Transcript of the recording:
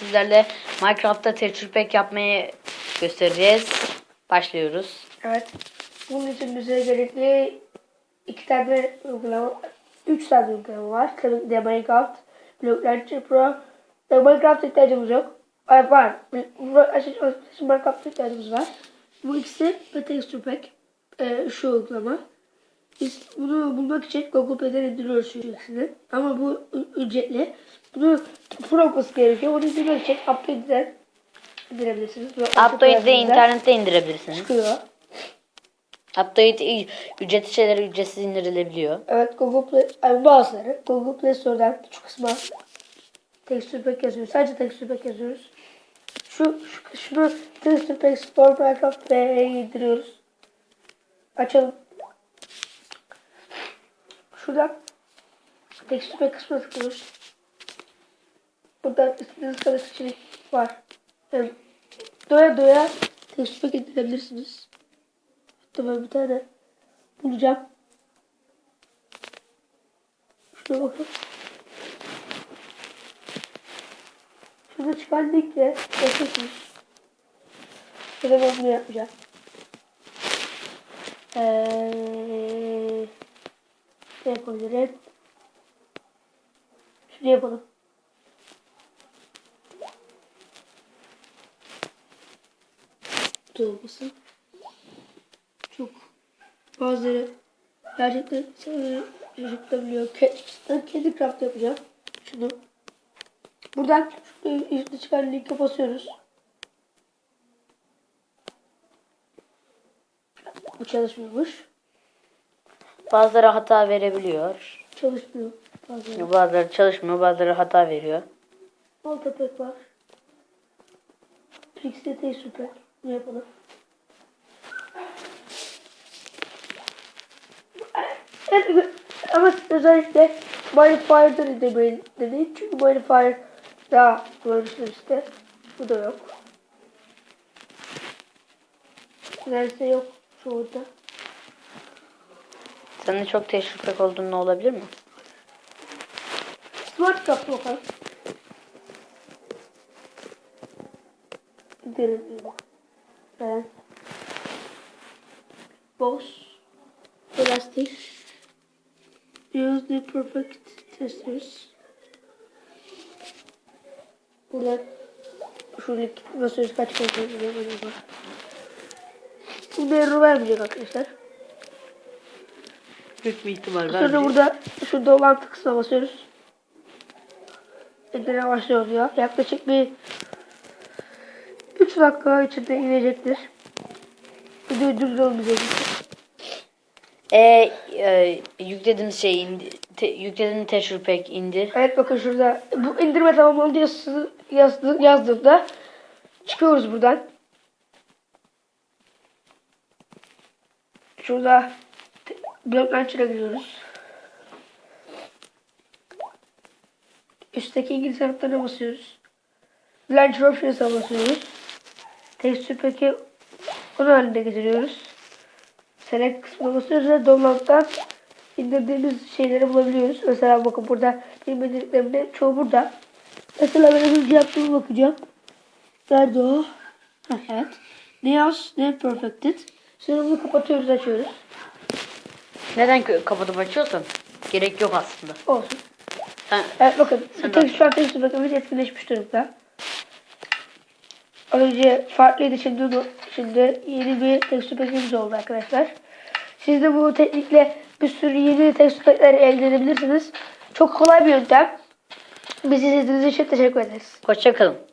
sizlerle Minecraft'ta texture pack yapmayı göstereceğiz. Başlıyoruz. Evet. Bunun için bize gerekli iki tane uygulama, üç tane uygulama var. Tabii de Minecraft, Block Launcher Pro. Tabii Minecraft ihtiyacımız yok. Ay var. Minecraft ihtiyacımız var. Bu ikisi ve Texture Pack. Ee, şu uygulama. Biz bunu bulmak için Google Play'den indiriyoruz ikisini. Ama bu ücretli. Bunu pro olması gerekiyor. Bunu indirmek için Update'den indirebilirsiniz. Block Launcher Update'i de Pro'dan internette indirebilirsiniz. çıkıyor. Update ücretli şeyler ücretsiz indirilebiliyor. Evet Google Play, ay bazıları Google Play Store'dan şu kısma Texture Pack yazıyoruz. Sadece Texture Pack yazıyoruz. Şu, şu şunu Texture Pack Store Minecraft Play'e indiriyoruz. Açalım. Şuradan Pack kısmına tıklıyoruz. Buradan istediğiniz kadar seçenek var. Yani doya doya Pack indirebilirsiniz. Hatta ben bir tane bulacağım. Şuna bakın. Şurada çıkan linkle yapıyorsunuz. Ya da ben bunu yapmayacağım. Ee, ne yapabilirim? Şunu yapalım. Dolması. Çok bazıları gerçekten sana şaşırtabiliyor. Ke- Ben kendi craft yapacağım. Şunu. Buradan üstte çıkan linke basıyoruz. Bu çalışmıyormuş. Bazıları hata verebiliyor. Çalışmıyor. Bazıları. Bazıları çalışmıyor, bazıları hata veriyor. Alta pek var. Trixie süper. Ne yapalım? Evet, ama özellikle Modifier'dan indirmeyin dedik. Çünkü Modifier daha kullanışlı işte. Bu da yok. Neredeyse yok çoğunda. Senin çok texture pack olduğun ne olabilir mi? Smart bakalım. İndirelim. Ben. Boss. Elastic. Use the perfect testers. Burada şu link basıyoruz kaç kere acaba? Bu error vermeyecek arkadaşlar. Büyük bir ihtimal Sonra burada şurada olan kısma basıyoruz. İndirme başlıyor diyor. Yaklaşık bir 3 dakika içinde inecektir. Videoyu durduralım bize. E, e, şey indi, te, yüklediğin texture pack indir. Evet bakın şurada bu indirme tamamlandı yazısı, yazdı, yazdığımda çıkıyoruz buradan. Şurada Block Launcher'a giriyoruz. Üstteki İngiliz harflerine basıyoruz. Launcher Options'a basıyoruz. Texture Pack'i onun halinde getiriyoruz. Select kısmına basıyoruz ve download'dan indirdiğimiz şeyleri bulabiliyoruz. Mesela bakın burada benim indirdiklerimde çoğu burada. Mesela ben önce yaptığımı bakacağım. Nerede o? Evet. Ne yaz? Ne perfected? Sonra bunu kapatıyoruz, açıyoruz. Neden kapatıp açıyorsun? Gerek yok aslında. Olsun. Sen, Evet bakın. Sen tek şu an tek bakımız etkileşmiş durumda. Önce farklıydı şimdi şimdi yeni bir tekstür paketimiz oldu arkadaşlar. Siz de bu teknikle bir sürü yeni tekstür paketler elde edebilirsiniz. Çok kolay bir yöntem. Bizi izlediğiniz için teşekkür ederiz. hoşça kalın.